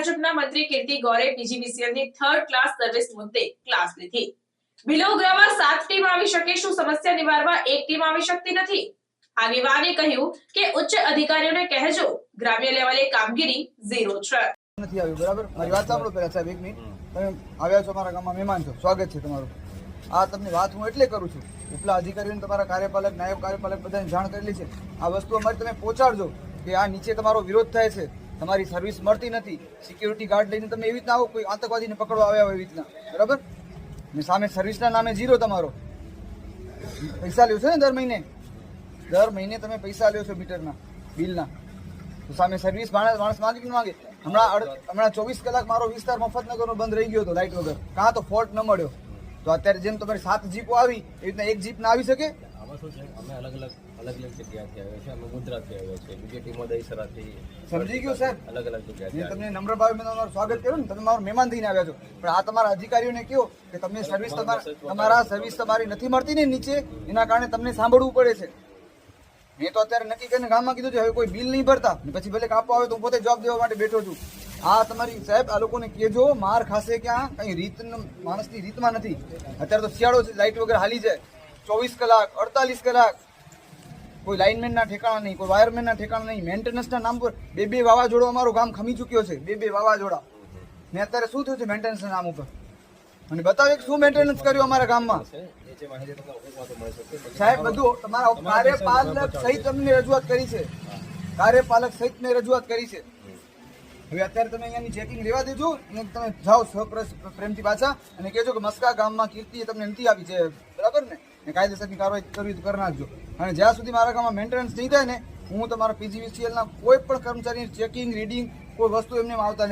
ભાજપના મંત્રી કીર્તિ ગોરે પીજીવીસીએલની થર્ડ ક્લાસ સર્વિસ મુદ્દે ક્લાસ લીધી. બિલોગ્રામાં સાત ટીમ આવી શકે શું સમસ્યા નિવારવા એક ટીમ આવી શકતી નથી? આગેવાને કહ્યું કે ઉચ્ચ અધિકારીઓને કહેજો ગ્રામ્ય લેવલે કામગીરી ઝીરો છે. નથી આવ્યું બરાબર? મારી વાત સાંભળો પહેલા સાહેબ એક મિનિટ તમે આવ્યા છો મારા ગામમાં મહેમાન છો સ્વાગત છે તમારું. આ તમને વાત હું એટલે કરું છું ઉપલા અધિકારીઓને તમારા કાર્યપાલક નાયબ કાર્યપાલક બધાને જાણ કરેલી છે. આ વસ્તુ અમારી તમે પહોંચાડજો કે આ નીચે તમારો વિરોધ થાય છે. તમારી સર્વિસ મળતી નથી. સિક્યુરિટી ગાર્ડ લઈને તમે એવી રીતના આવો, કોઈ આતંકવાદીને પકડવા આવ્યા હોય એવી રીતના. બરાબર? ને સામે સર્વિસના નામે જીરો તમારો. પૈસા લ્યો છો ને દર મહિને? દર મહિને તમે પૈસા લ્યો છો મીટરના, બિલના. તો સામે સર્વિસ માણસ માણસ માંગે કે ન હમણાં હમણાં ચોવીસ કલાક મારો વિસ્તાર મફતનગરનો બંધ રહી ગયો હતો લાઇટ વગર. કાં તો ફોલ્ટ ન મળ્યો. તો અત્યારે જેમ તમારી સાત જીપો આવી એવી રીતના એક જીપ ના આવી શકે? અમે અલગ અલગ અલગ અલગ જગ્યાથી આવ્યા છીએ. અમે મુદ્રાથી આવ્યા છીએ. બીજી ટીમો દહીસરાથી સમજી ગયો સાહેબ? અલગ અલગ જગ્યાથી તમને નમ્ર ભાવે મેં તમારું સ્વાગત કર્યું ને તમે મારો મહેમાન થઈને આવ્યા છો. પણ આ તમારા અધિકારીઓને કહો કે તમને સર્વિસ તમારા તમારા સર્વિસ તમારી નથી મળતી ને નીચે એના કારણે તમને સાંભળવું પડે છે. મેં તો અત્યારે નક્કી કરીને ગામમાં કીધું છે હવે કોઈ બિલ નહીં ભરતા. ને પછી ભલે કાપવા આવે તો હું પોતે જવાબ દેવા માટે બેઠો છું. આ તમારી સાહેબ આ લોકોને કહેજો માર ખાશે ક્યાં? કઈ રીત માણસની રીતમાં નથી. અત્યારે તો શિયાળો છે લાઇટ વગર હાલી જાય. ચોવીસ કલાક, અડતાલીસ કલાક. કોઈ લાઇનમેનના ઠેકાણા નહીં, કોઈ વાયરમેનના ઠેકાણા નહીં. મેન્ટેનન્સના નામ પર બે બે વાવાઝોડો અમારું ગામ ખમી ચૂક્યો છે. બે બે વાવાઝોડા. ને અત્યારે શું થયું છે મેન્ટેનન્સના નામ ઉપર? અને બતાવે શું મેન્ટેનન્સ કર્યું અમારા ગામમાં? સાહેબ, બધું તમારા કાર્યપાલક સહિત અમને રજૂઆત કરી છે. કાર્યપાલક સહિત મેં રજૂઆત કરી છે. હવે અત્યારે તમે અહીંયાની ચેકિંગ લેવા દેજો અને તમે જાઓ પ્રેમથી પાછા અને કહેજો કે મસ્કા ગામમાં કીર્તિએ તમને નથી આપી છે. બરાબર ને? ને કાયદેસરની કાર્યવાહી કરવી તો કરી નાખજો. અને જ્યાં સુધી મારા ગામમાં મેન્ટેનન્સ નહીં થાય ને, હું તમારા પીજીવીસીએલના કોઈ પણ કર્મચારીની ચેકિંગ રીડિંગ કોઈ વસ્તુ એમને આવતા